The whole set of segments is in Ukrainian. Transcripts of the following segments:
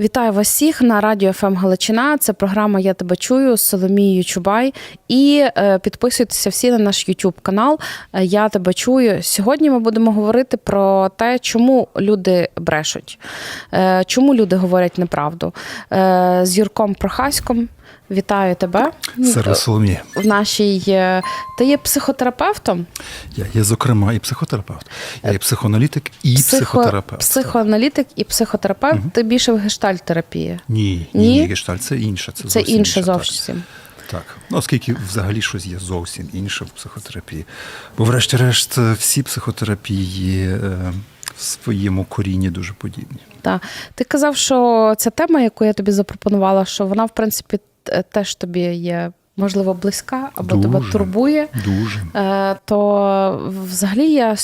Вітаю вас всіх на радіо ФМ Галичина. Це програма Я тебе чую з Соломією Чубай. І е, підписуйтеся всі на наш YouTube канал. Е, Я тебе чую. Сьогодні ми будемо говорити про те, чому люди брешуть, е, чому люди говорять неправду. З Юрком Прохаськом. Вітаю тебе Сервіс Соломія. в нашій. е, Ти є психотерапевтом? Я є, зокрема, і психотерапевт. Я є психоаналітик і психотерапевт. психоаналітик і психотерапевт. Ти більше в гештальт-терапії. Ні, Ні? ні, гештальт це інше. Це, Це зовсім інше зовсім. Так. Ну, оскільки взагалі щось є зовсім інше в психотерапії. Бо, врешті-решт, всі психотерапії е, в своєму корінні дуже подібні. Так. Ти казав, що ця тема, яку я тобі запропонувала, що вона, в принципі, теж тобі є, можливо, близька або тебе турбує. Дуже. Е, То взагалі я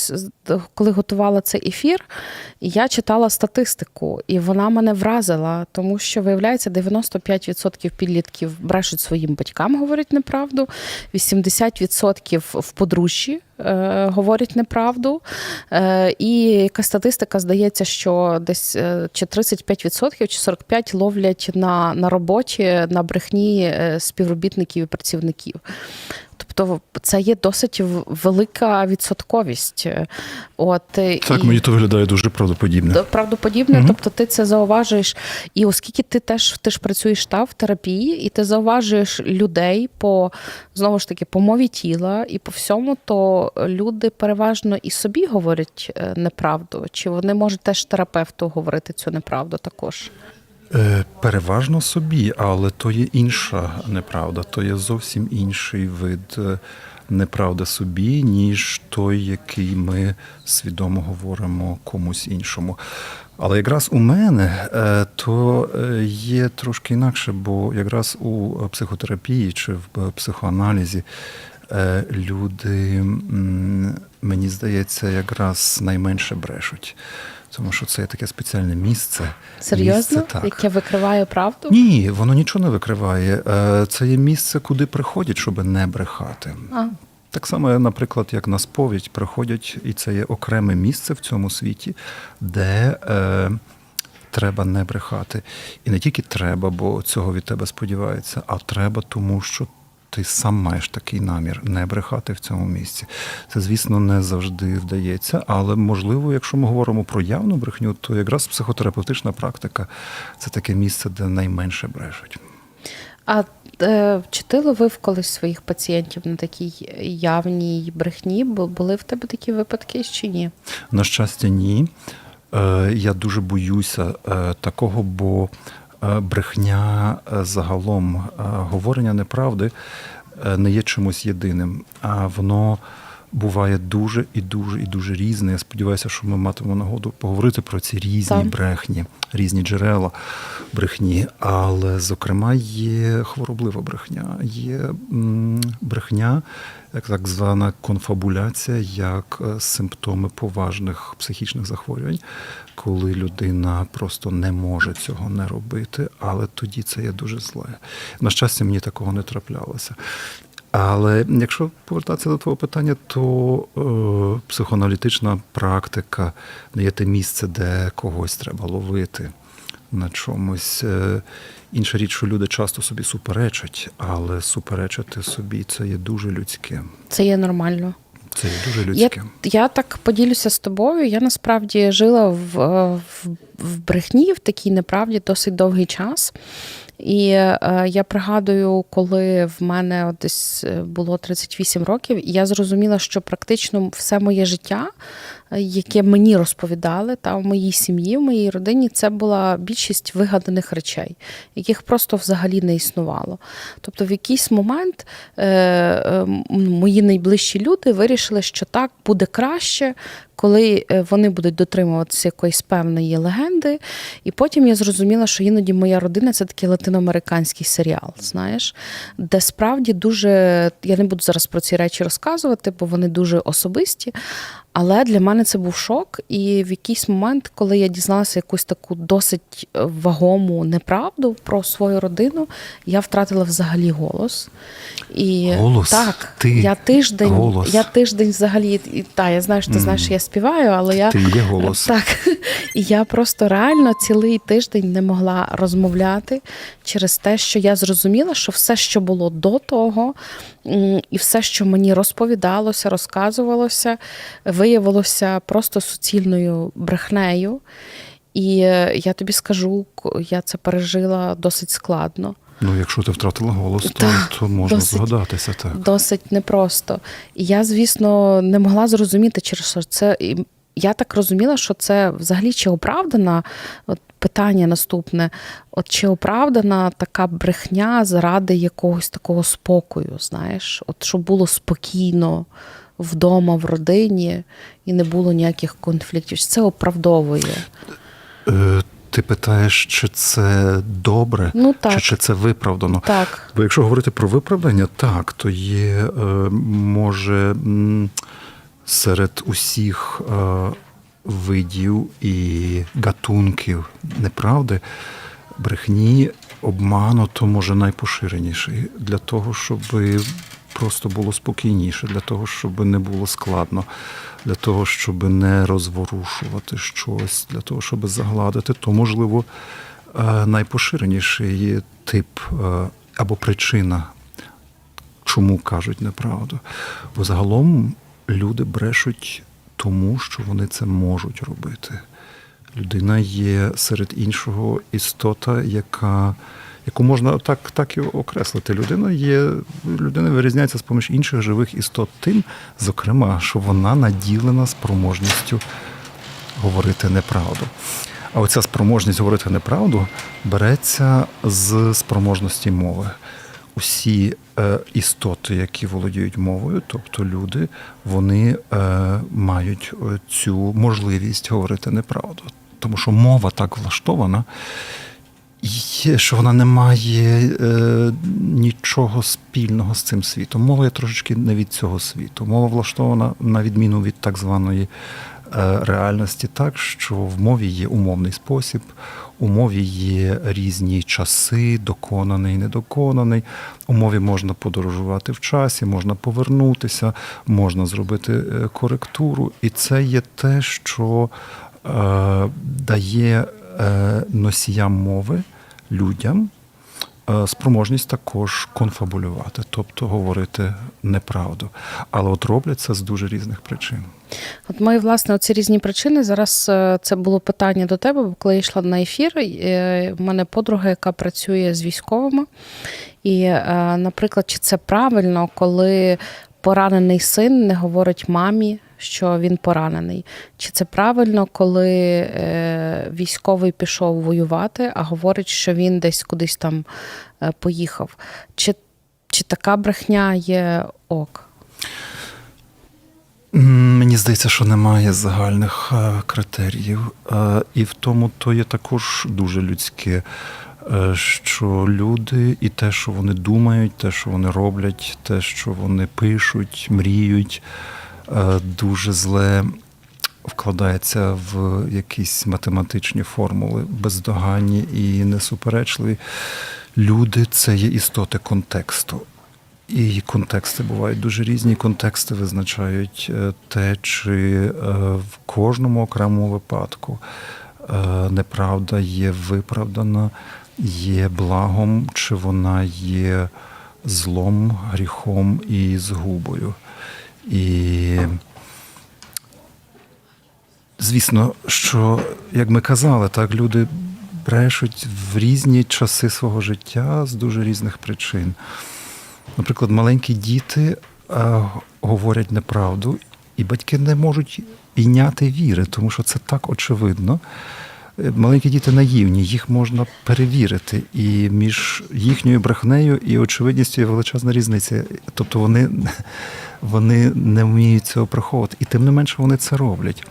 коли готувала цей ефір, я читала статистику, і вона мене вразила, тому що виявляється, 95% підлітків брешуть своїм батькам, говорять неправду, 80% в подружжі е, говорять неправду. Е, і яка статистика здається, що десь е, чи 35% чи 45% ловлять на, на роботі на брехні співробітників і працівників. Тобто це є досить велика відсотковість. От, Так, і... мені то виглядає дуже правдоподібно. Д- Правдоподібне, Мгм. тобто ти це зауважуєш. І оскільки ти теж ти ж працюєш та в терапії, і ти зауважуєш людей по знову ж таки по мові тіла і по всьому, то люди переважно і собі говорять е, неправду, чи вони можуть теж терапевту говорити цю неправду також. Е, Переважно собі, але то є інша неправда, то є зовсім інший вид е, неправди собі, ніж той, який ми свідомо говоримо комусь іншому. Але якраз у мене е, то є трошки інакше, бо якраз у психотерапії чи в психоаналізі люди, мені здається, якраз найменше брешуть. Тому що це таке спеціальне місце. Серйозно, Місце, так. яке викриває правду? Ні, воно нічого не викриває. Е, Це є місце, куди приходять, щоб не брехати. А, Так само, наприклад, як на сповідь приходять, і це є окреме місце в цьому світі, де е, треба не брехати. І не тільки треба, бо цього від тебе сподіваються, а треба, тому що ти сам маєш такий намір не брехати в цьому місці. Це, звісно, не завжди вдається, але можливо, якщо ми говоримо про явну брехню, то якраз психотерапевтична практика це таке місце, де найменше брешуть. а е, чи ти ловив колись своїх пацієнтів на такій явній брехні? Бу- Були в тебе такі випадки чи ні? На щастя, ні. Е, Я дуже боюся е, такого, бо брехня е, загалом е, говорення неправди е, не є чимось єдиним, а воно буває дуже і дуже і дуже різне. Я сподіваюся, що ми матимемо нагоду поговорити про ці різні Так. брехні, різні джерела брехні. Але, зокрема, є хвороблива брехня, є брехня, так звана конфабуляція, як е, симптоми поважних психічних захворювань, коли людина просто не може цього не робити, але тоді це є дуже зле. На щастя, мені такого не траплялося. Але якщо повертатися до твого питання, то е, психоаналітична практика не є те місце, де когось треба ловити на чомусь. Е, інша річ, що люди часто собі суперечать, але суперечити собі це є дуже людське. Це є нормально. Це є дуже Я, людське. я так поділюся з тобою. Я насправді жила в, е, в, в брехні, в такій неправді досить довгий час. І е, я пригадую, коли в мене от десь е, було 38 років, і я зрозуміла, що практично все моє життя, яке мені розповідали, та в моїй сім'ї, в моїй родині, це була більшість вигаданих речей, яких просто взагалі не існувало. Тобто, в якийсь момент е, е, мої найближчі люди вирішили, що так буде краще, коли е, вони будуть дотримуватися якоїсь певної легенди. І потім я зрозуміла, що іноді моя родина це такий латиноамериканський серіал, знаєш, де справді дуже я не буду зараз про ці речі розказувати, бо вони дуже особисті. Але для мене це був шок. І в якийсь момент, коли я дізналася якусь таку досить вагому неправду про свою родину, я втратила взагалі голос. І Голос? так, Ти? я тиждень, Голос? я тиждень взагалі, і та я знаю, що ти знаєш, я співаю, але я Ти є голос. так. І я просто реально цілий тиждень не могла розмовляти через те, що я зрозуміла, що все, що було до того, і все, що мені розповідалося, розказувалося, виявилося просто суцільною брехнею. І е, я тобі скажу, я це пережила досить складно. Ну, якщо ти втратила голос, то, Так, то можна досить. здогадатися так. Досить непросто. І я, звісно, не могла зрозуміти, через що це. Я так розуміла, що це взагалі чи оправдана от питання наступне: от чи оправдана така брехня заради якогось такого спокою, знаєш, от щоб було спокійно вдома, в родині, і не було ніяких конфліктів. Це оправдовує. Е, ти питаєш, чи це добре, Ну так. чи, чи це виправдано? Так. Бо якщо говорити про виправдання, так, то є, е, може, серед усіх е, видів і гатунків неправди, брехні, обману, то може найпоширеніший для того, щоб просто було спокійніше, для того, щоб не було складно, для того, щоб не розворушувати щось, для того, щоб загладити, то можливо е, найпоширеніший тип е, або причина, чому кажуть неправду. Бо загалом люди брешуть тому, що вони це можуть робити. Людина є серед іншого істота, яка, яку можна так, так і окреслити. Людина є, людина вирізняється з поміж інших живих істот тим, зокрема, що вона наділена спроможністю говорити неправду. А оця спроможність говорити неправду береться з спроможності мови. Усі е, істоти, які володіють мовою, тобто люди, вони е, мають е, цю можливість говорити неправду. Тому що мова так влаштована, є, що вона не має е, нічого спільного з цим світом. Мова є трошечки не від цього світу. Мова влаштована на відміну від так званої е, реальності, так що в мові є умовний спосіб, у мові є різні часи, доконаний, недоконаний. У мові можна подорожувати в часі, можна повернутися, можна зробити е, коректуру. І це є те, що е, дає носіям мови людям е, спроможність також конфабулювати, тобто говорити неправду. Але от роблять це з дуже різних причин. От мої, власне, оці різні причини. Зараз е, це було питання до тебе, бо коли я йшла на ефір, е, в мене подруга, яка працює з військовими. І, е, наприклад, чи це правильно, коли поранений син не говорить мамі, що він поранений? Чи це правильно, коли е, військовий пішов воювати, а говорить, що він десь кудись там е, поїхав? Чи, чи така брехня є ок? Мені здається, що немає загальних е, критеріїв. Е, І в тому то є також дуже людське, що люди і те, що вони думають, те, що вони роблять, те, що вони пишуть, мріють, е, дуже зле вкладається в якісь математичні формули, бездоганні і несуперечливі. Люди це є істоти контексту. І контексти бувають дуже різні. Контексти визначають е, те, чи е, в кожному окремому випадку е, неправда є виправдана, є благом, чи вона є злом, гріхом і згубою. І звісно, що, як ми казали, так люди брешуть в різні часи свого життя з дуже різних причин. Наприклад, маленькі діти е, говорять неправду, і батьки не можутьійняти віри, тому що це так очевидно. Маленькі діти наївні, їх можна перевірити. І між їхньою брехнею і очевидністю є величезна різниця. Тобто вони, вони не вміють цього приховувати. І тим не менше вони це роблять.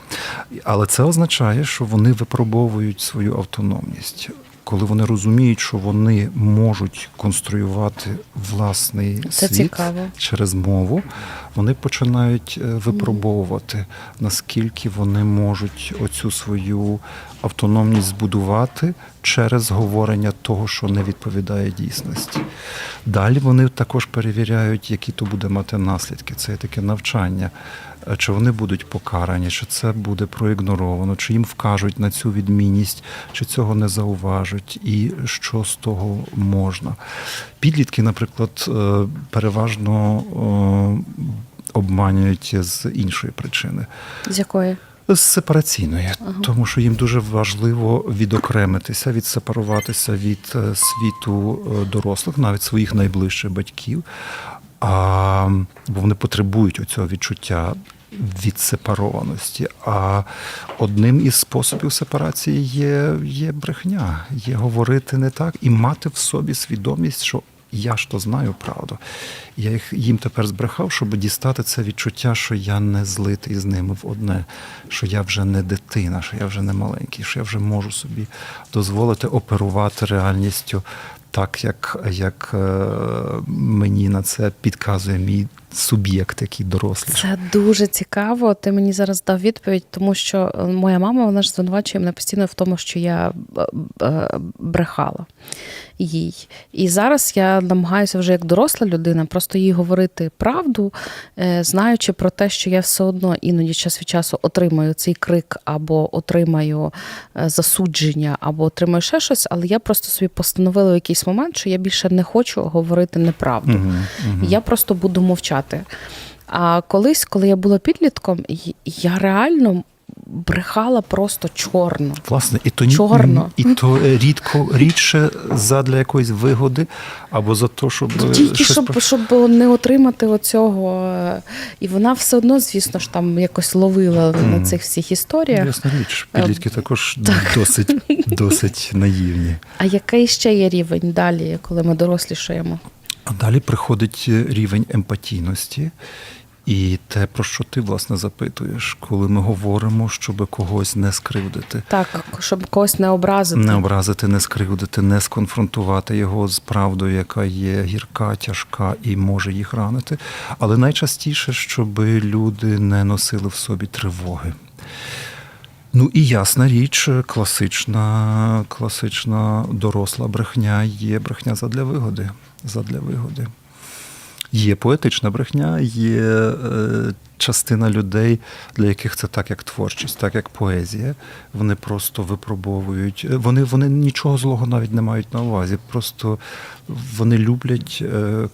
Але це означає, що вони випробовують свою автономність. Коли вони розуміють, що вони можуть конструювати власний Це світ цікаво. через мову, вони починають е, випробовувати, наскільки вони можуть оцю свою автономність збудувати через говорення того, що не відповідає дійсності. Далі вони також перевіряють, які то буде мати наслідки. Це таке навчання. Е, Чи вони будуть покарані, чи це буде проігноровано, чи їм вкажуть на цю відмінність, чи цього не зауважать, і що з того можна. Підлітки, наприклад, е, переважно е, обманюють з іншої причини. З якої? З сепараційної, тому що їм дуже важливо відокремитися, відсепаруватися від світу дорослих, навіть своїх найближчих батьків. А, бо вони потребують оцього відчуття відсепарованості. А одним із способів сепарації є, є брехня, є говорити не так і мати в собі свідомість, що я ж то знаю правду. Я їх їм тепер збрехав, щоб дістати це відчуття, що я не злитий з ними в одне, що я вже не дитина, що я вже не маленький, що я вже можу собі дозволити оперувати реальністю так, як, як е, мені на це підказує мій суб'єкт, який дорослий. Це дуже цікаво. Ти мені зараз дав відповідь, тому що е, моя мама вона ж звинувачує мене постійно в тому, що я е, брехала їй. І зараз я намагаюся вже як доросла людина просто їй говорити правду, знаючи про те, що я все одно іноді час від часу отримаю цей крик або отримаю засудження, або отримаю ще щось, але я просто собі постановила в якийсь момент, що я більше не хочу говорити неправду. Угу, угу. Я просто буду мовчати. А колись, коли я була підлітком, я реально брехала просто чорно. Власне, і то Чорно. і то е, рідко рідше задля якоїсь вигоди або за те, щоб е, Тільки щось щоб, щоб не отримати оцього. е, І вона все одно, звісно ж, там якось ловила на цих всіх історіях. Ясна річ, підлітки також Е, так. досить, досить наївні. А який ще є рівень далі, коли ми дорослішаємо? А далі приходить е, рівень емпатійності. І те, про що ти власне запитуєш, коли ми говоримо, щоб когось не скривдити, Так, щоб когось не образити. не образити, не скривдити, не сконфронтувати його з правдою, яка є гірка, тяжка і може їх ранити. Але найчастіше, щоб люди не носили в собі тривоги. Ну і ясна річ, класична, класична доросла брехня є брехня задля вигоди. Задля вигоди. Є поетична брехня, є е, частина людей, для яких це так, як творчість, так як поезія. Вони просто випробовують. е, Вони, вони нічого злого навіть не мають на увазі. Просто вони люблять е, е,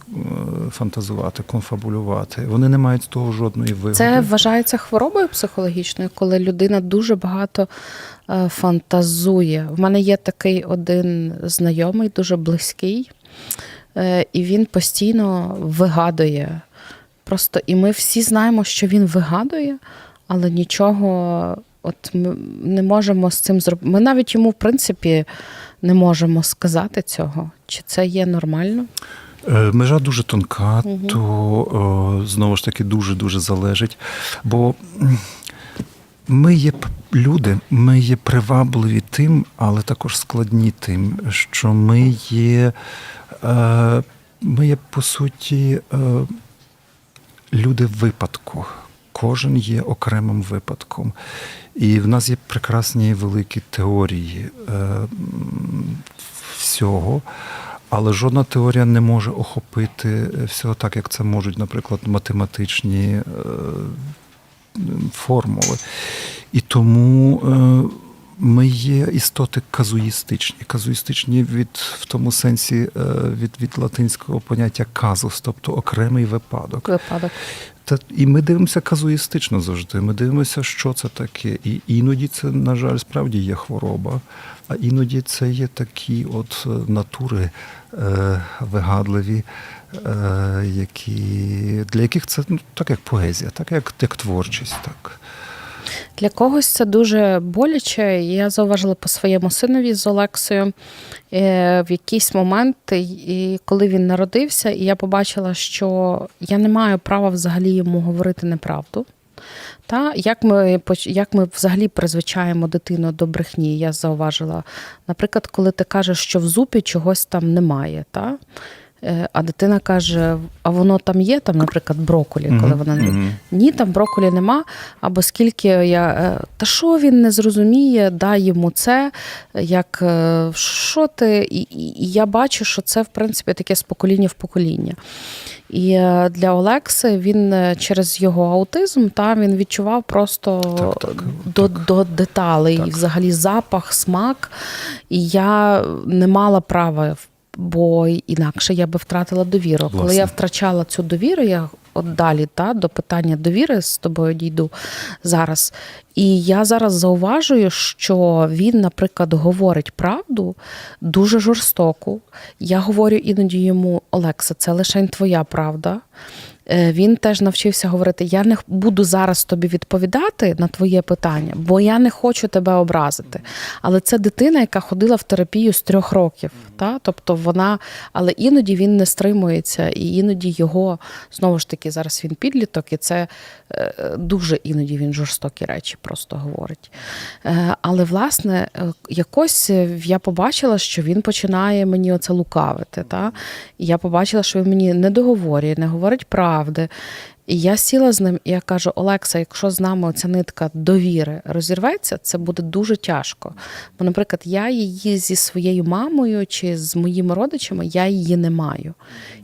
фантазувати, конфабулювати. Вони не мають з того жодної вигоди. Це вважається хворобою психологічною, коли людина дуже багато е, фантазує. В мене є такий один знайомий, дуже близький, і він постійно вигадує. Просто і ми всі знаємо, що він вигадує, але нічого от ми не можемо з цим зробити. Ми навіть йому, в принципі, не можемо сказати цього. Чи це є нормально? Е, Межа дуже тонка, то знову ж таки дуже дуже залежить. Бо ми є люди, ми є привабливі тим, але також складні тим, що ми є, е, ми є по суті е, люди випадку. Кожен є окремим випадком. І в нас є прекрасні великі теорії е, всього. Але жодна теорія не може охопити всього так, як це можуть, наприклад, математичні е, формули. І тому е, ми є істоти казуїстичні. Казуїстичні від в тому сенсі е, від, від латинського поняття казус, тобто окремий випадок. Випадок. Та і ми дивимося казуїстично завжди. Ми дивимося, що це таке. І іноді це, на жаль, справді є хвороба, а іноді це є такі от е, натури е, вигадливі, е, які, для яких це ну, так як поезія, так як, як творчість. Так. Для когось це дуже боляче. Я зауважила по своєму синові з Олексою е, в якийсь момент, коли він народився, і я побачила, що я не маю права взагалі йому говорити неправду. Та як ми як ми взагалі призвичаємо дитину до брехні? Я зауважила. Наприклад, коли ти кажеш, що в зупі чогось там немає, та? Е, А дитина каже: а воно там є, там, наприклад, броколі, коли Мгм, вона не мгм. ні, там броколі нема. Або скільки я е, та що він не зрозуміє, дай йому це, як е, що ти. І, і, я бачу, що це в принципі таке з покоління в покоління. І для Олекси він через його аутизм та він відчував просто Так, так, до, до деталей, Так. і взагалі запах, смак. І я не мала права, бо інакше я би втратила довіру. Коли я втрачала цю довіру, я от далі та, до питання довіри з тобою дійду зараз. І я зараз зауважую, що він, наприклад, говорить правду дуже жорстоку. Я говорю іноді йому, Олекса, це лише твоя правда. Е, Він теж навчився говорити: я не буду зараз тобі відповідати на твоє питання, бо я не хочу тебе образити. Але це дитина, яка ходила в терапію з трьох років. Та? Тобто вона, але іноді він не стримується, і іноді його знову ж таки зараз він підліток, і це е, дуже іноді він жорстокі речі просто говорить. Е, Але власне, якось я побачила, що він починає мені оце лукавити. Та? Я побачила, що він мені не договорює, не говорить правди. І я сіла з ним і я кажу: Олекса, якщо з нами оця нитка довіри розірветься, це буде дуже тяжко. Бо, наприклад, я її зі своєю мамою чи з моїми родичами, я її не маю.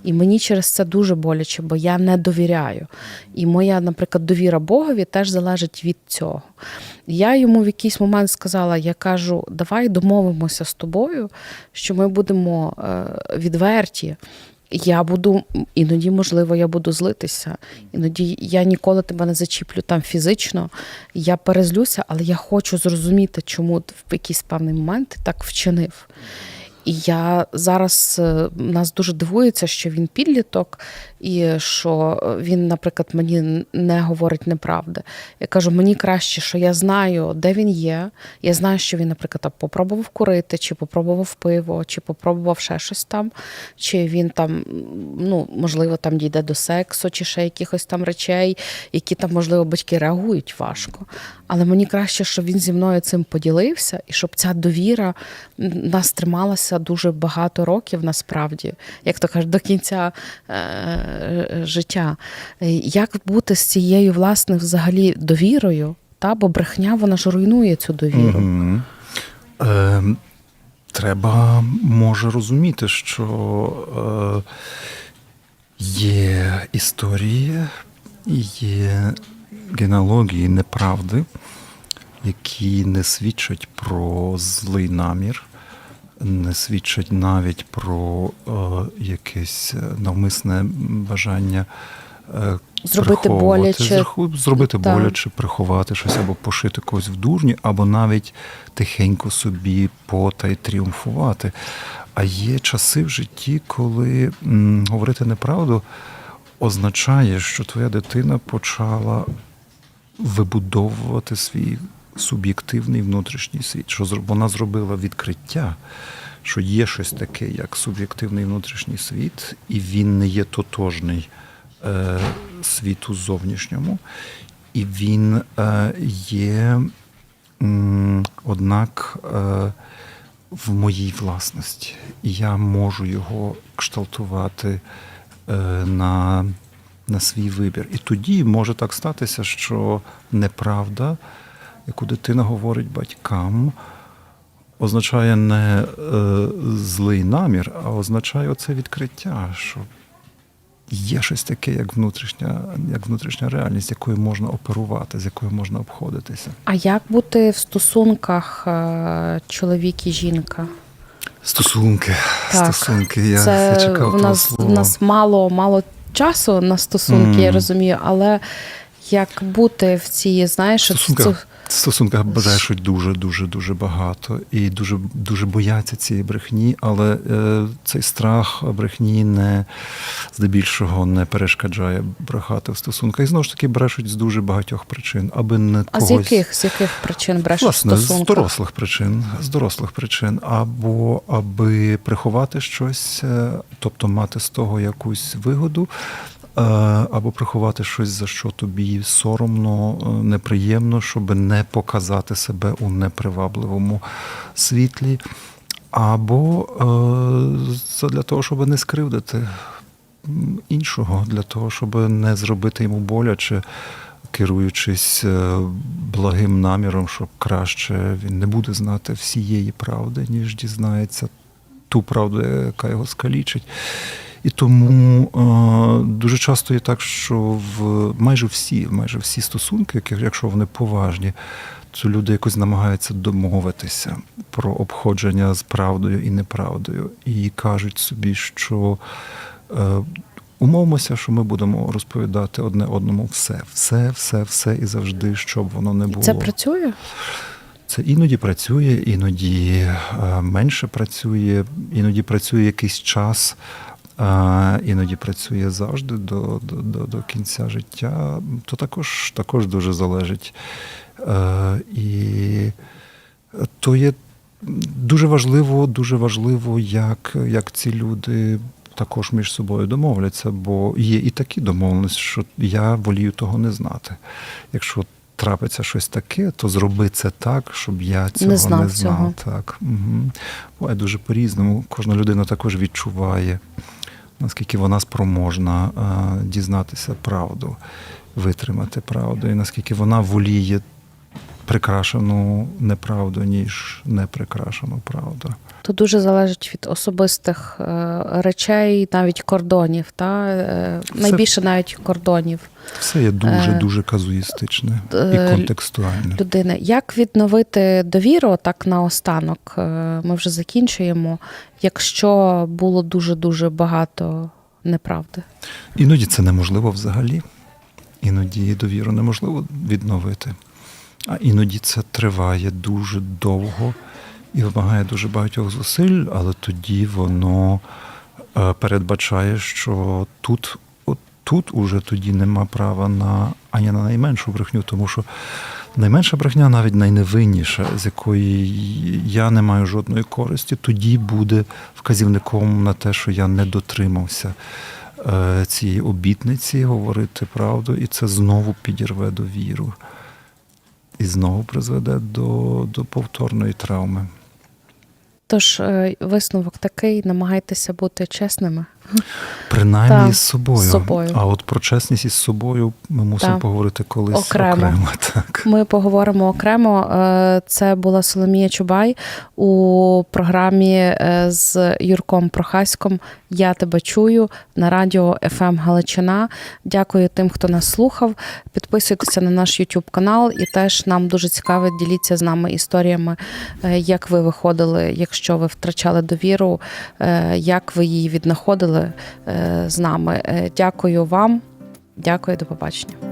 І мені через це дуже боляче, бо я не довіряю. І моя, наприклад, довіра Богові теж залежить від цього. Я йому в якийсь момент сказала: я кажу, давай домовимося з тобою, що ми будемо е, відверті. Я буду іноді, можливо, я буду злитися. Іноді я ніколи тебе не зачіплю там фізично. Я перезлюся, але я хочу зрозуміти, чому в якийсь певний момент ти так вчинив. І я зараз е, нас дуже дивується, що він підліток, і що він, наприклад, мені не говорить неправди. Я кажу, мені краще, що я знаю, де він є. Я знаю, що він, наприклад, попробував курити, чи попробував пиво, чи попробував ще щось там, чи він там, ну можливо, там дійде до сексу, чи ще якихось там речей, які там, можливо, батьки реагують важко. Але мені краще, щоб він зі мною цим поділився, і щоб ця довіра нас трималася дуже багато років, насправді, як то кажуть, до кінця е, життя. Е, Як бути з цією, власне, взагалі довірою? Та, бо брехня вона ж руйнує цю довіру. Мгм. Е, треба може розуміти, що е, є історії, є генеалогії неправди, які не свідчать про злий намір, не свідчать навіть про е, якесь навмисне бажання. е, Зробити боляче. зробити Так. боляче, приховати щось або пошити когось в дурні, або навіть тихенько собі потай тріумфувати. А є часи в житті, коли м, говорити неправду означає, що твоя дитина почала вибудовувати свій суб'єктивний внутрішній світ, що вона зробила відкриття, що є щось таке, як суб'єктивний внутрішній світ, і він не є тотожний е, світу зовнішньому, і він е, є, м, однак, е, в моїй власності. Я можу його кшталтувати е, на, на свій вибір. І тоді може так статися, що неправда, яку дитина говорить батькам, означає не е, злий намір, а означає оце відкриття, що є щось таке, як внутрішня, як внутрішня реальність, якою можна оперувати, з якою можна обходитися. А як бути в стосунках е, чоловік і жінка? Стосунки, Так, стосунки. Я, Це я чекав в того нас, слова. в нас мало, мало часу на стосунки, я розумію, але як бути в цій, знаєш, В стосунках, в стосунках бажають дуже, дуже, дуже багато і дуже, дуже бояться цієї брехні, але е, цей страх брехні не здебільшого не перешкоджає брехати в стосунках. І знову ж таки брешуть з дуже багатьох причин, аби не А когось. з яких з яких причин брешуть в Власне, з дорослих причин, з дорослих причин, або аби приховати щось, е, тобто мати з того якусь вигоду, або приховати щось, за що тобі соромно, е, неприємно, щоб не показати себе у непривабливому світлі. або е, це для того, щоб не скривдити іншого, для того, щоб не зробити йому боляче, керуючись е, благим наміром, щоб краще він не буде знати всієї правди, ніж дізнається ту правду, яка його скалічить. І тому е, дуже часто є так, що в майже всі, майже всі стосунки, якщо вони поважні, то люди якось намагаються домовитися про обходження з правдою і неправдою, і кажуть собі, що е, умовимося, що ми будемо розповідати одне одному все, все, все, все і завжди, щоб воно не було. Це працює? Це іноді працює, іноді е, менше працює, іноді працює якийсь час, е, іноді працює завжди до, до, до, до кінця життя. То також, також дуже залежить. Е, І то є дуже важливо, дуже важливо, як, як ці люди. Також між собою домовляться, бо є і такі домовленості, що я волію того не знати. Якщо трапиться щось таке, то зроби це так, щоб я цього не знав знав. цього. Так. Угу. Буває дуже по-різному. Кожна людина також відчуває, наскільки вона спроможна е, дізнатися правду, витримати правду, і наскільки вона воліє прикрашену неправду, ніж неприкрашену правду. То дуже залежить від особистих е, речей, навіть кордонів. Та? Е, найбільше навіть кордонів Все є дуже Е, дуже казуїстичне е, і контекстуальне. людини. Як відновити довіру так наостанок? Ми вже закінчуємо, якщо було дуже дуже багато неправди. Іноді це неможливо взагалі. Іноді довіру неможливо відновити. А іноді це триває дуже довго і вимагає дуже багатьох зусиль, але тоді воно е, передбачає, що тут, тут уже тоді нема права на ані на найменшу брехню, тому що найменша брехня, навіть найневинніша, з якої я не маю жодної користі, тоді буде вказівником на те, що я не дотримався е, цієї обітниці говорити правду, і це знову підірве довіру. І знову призведе до, до повторної травми. Тож е, висновок такий: намагайтеся бути чесними. Принаймні Так, з собою. з собою. А от про чесність із собою ми мусимо Так. поговорити колись Окремо. окремо. Так. Ми поговоримо окремо. Е, Це була Соломія Чубай у програмі е, з Юрком Прохаськом. Я тебе чую на радіо FM Галичина. Дякую тим, хто нас слухав. Підписуйтеся на наш YouTube канал, і теж нам дуже цікаво діліться з нами історіями, е, як ви виходили, якщо ви втрачали довіру, як ви її віднаходили е, з нами. Е, Дякую вам. Дякую, до побачення.